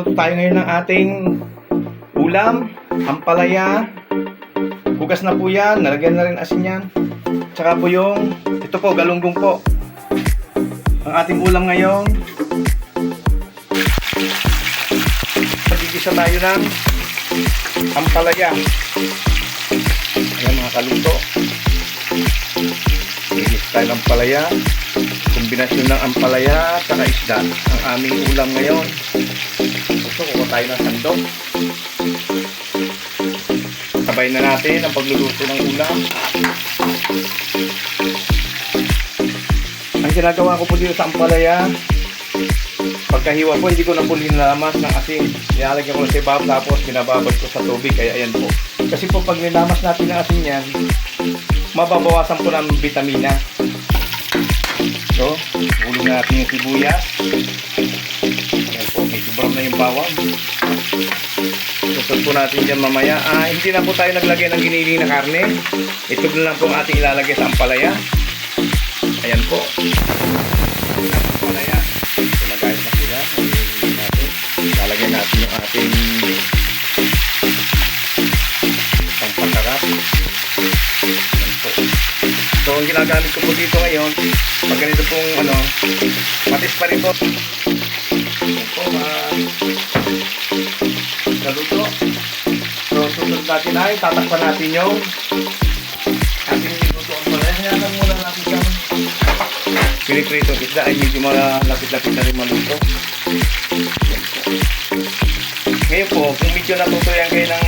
Tayo ngayon ng ating ulam, ampalaya. Hugas na po yan, nalagyan na rin asin yan. Tsaka po yung, ito po, galunggong po. Ang ating ulam ngayon, magigisa tayo ng ampalaya. Ayan mga kaluto. Magigisa tayo ng ampalaya. Kombinasyon ng ampalaya at isda. Ang aming ulam ngayon. Gusto ko tayo ng sandok. Sabay na natin ang pagluluto ng ulam. Ang ginagawa ko po dito sa ampalaya, pagkahiwa po, hindi ko na po linalamas ng asin. Nilalagyan ko sa ibabaw tapos binababad ko sa tubig. Kaya ayan po. Kasi po pag nilamas natin ng asin yan, mababawasan po ng vitamina. So, na natin yung sibuyas. Na yung bawang. Susod po natin dyan mamaya. Ah, hindi na po tayo naglagay ng giniling na karne. Ito na lang po ang ating ilalagay sa ampalaya. Ayan po. Ampalaya. So, nagayos na yan. Nililihin natin. Yung ating pangpasarap. Ayan po. So, ang ginagamit ko po dito ngayon, pag ganito pong ano, matis pa rin po. Po, ah, naluto. So, susunod natin ay tatakpan natin yung ating niluto ang pala. Hayaan muna natin yung piniprito isda ay medyo malapit-lapit na rin maluto. Ngayon po, kung medyo natutuyan kayo ng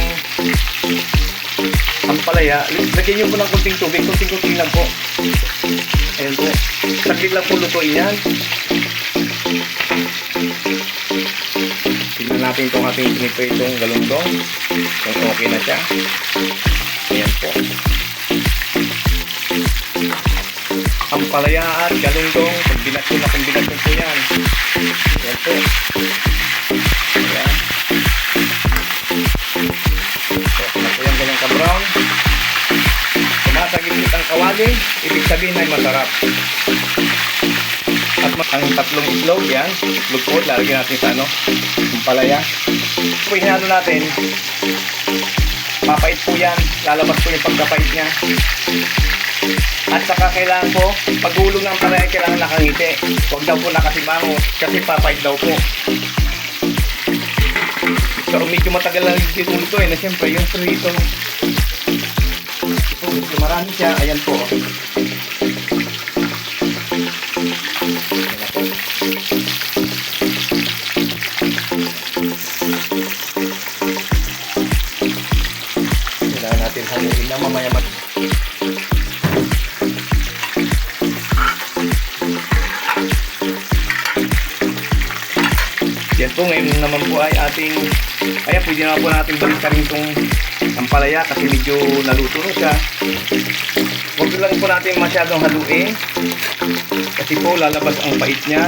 ampalaya, lagyan nyo po ng kunting tubig, kunting-kunting lang po. Ayan po. Saglit lang po lutuin yan. Natin itong ating pinipritong galunggong. Kung okay na siya. Ayan po. Ampalaya at galunggong. Kombinasyon na kombinasyon po yan. Ayan po. Ayan. So, ka-brown. Tumatagilid ang kawali, ibig sabihin ay masarap. At ang tatlong itlog, yan, itlog po, lalagyan natin sa ano, yung palaya. Po, hinalo natin, papait po yan, lalabas po yung pagkapait niya. At saka kailangan po, paghulog ng palaya, kailangan nakangiti. Huwag daw po nakasibango, kasi papait daw po. So, medyo matagal lang dito ito eh, na siyempre, yung prito, ito, marami siya, ayan po. Kailangan natin haluin na mamaya mag... Yan po, ngayon naman po ay ating... Ayan, pwede na po natin balik ka rin itong ampalaya kasi medyo naluto na siya. Huwag lang po natin masyadong haluin. Kasi po lalabas ang pait niya.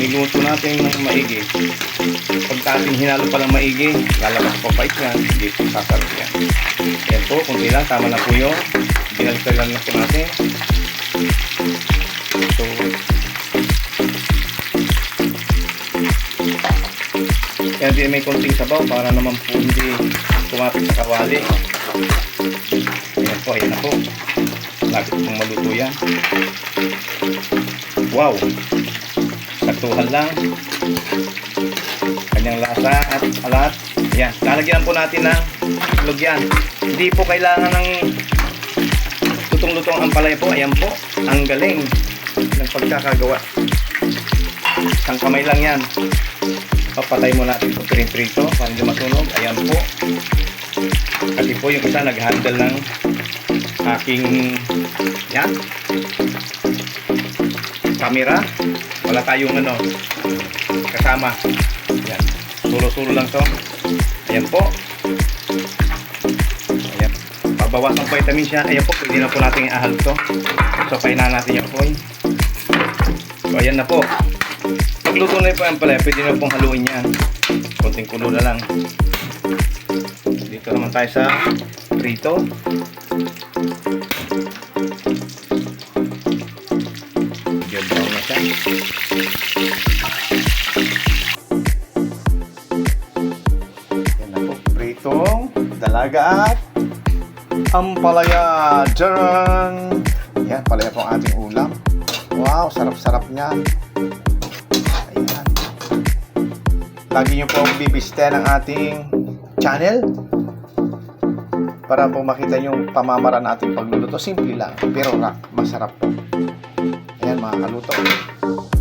Niluto natin ng maigi. Pag ating hinalo pa ng maigi, lalabas po pait niya. Hindi po sasarap yan. Yan po, kunti lang. Tama na po yun. Binaliktad lang na po natin. So, kaya din may konting sabaw para naman po hindi kumapit sa kawali. Ayan po, ayan na po. Lapit pong maluto yan. Wow! Saktuhan lang. Kanyang lasa at alat. Ayan, lalagyan po natin ng itlog yan. Hindi po kailangan ng lutong-lutong ang palay po. Ayan po, ang galing ng pagkakagawa. Isang kamay lang yan. Papatay mo natin itong piring-prito para hindi masunog. Ayan po. Kasi po yung isa nag-handle ng aking yan camera. Wala tayong ano kasama. Yan. Suro-suro lang to. Ayan po. Ayan. Pabawas ng vitamin siya. Ayan po. Pwede na po natin i-ahal to. So, paina natin yung foil. So, ayan na po. Pagluto na po yan pala, pwede na pong haluin yan. Konting kulo na lang. Dito naman tayo sa prito. Yan na po, pritong dalaga at ampalaya. Jaran! Yan, palaya po ang ating ulam. Wow, sarap-sarap niyan. Ayan. Lagi nyo pong bibiste ng ating channel para po makita nyo yung pamamaraan ating pagluluto. Simple lang, pero rak, masarap po. Mga kaluto.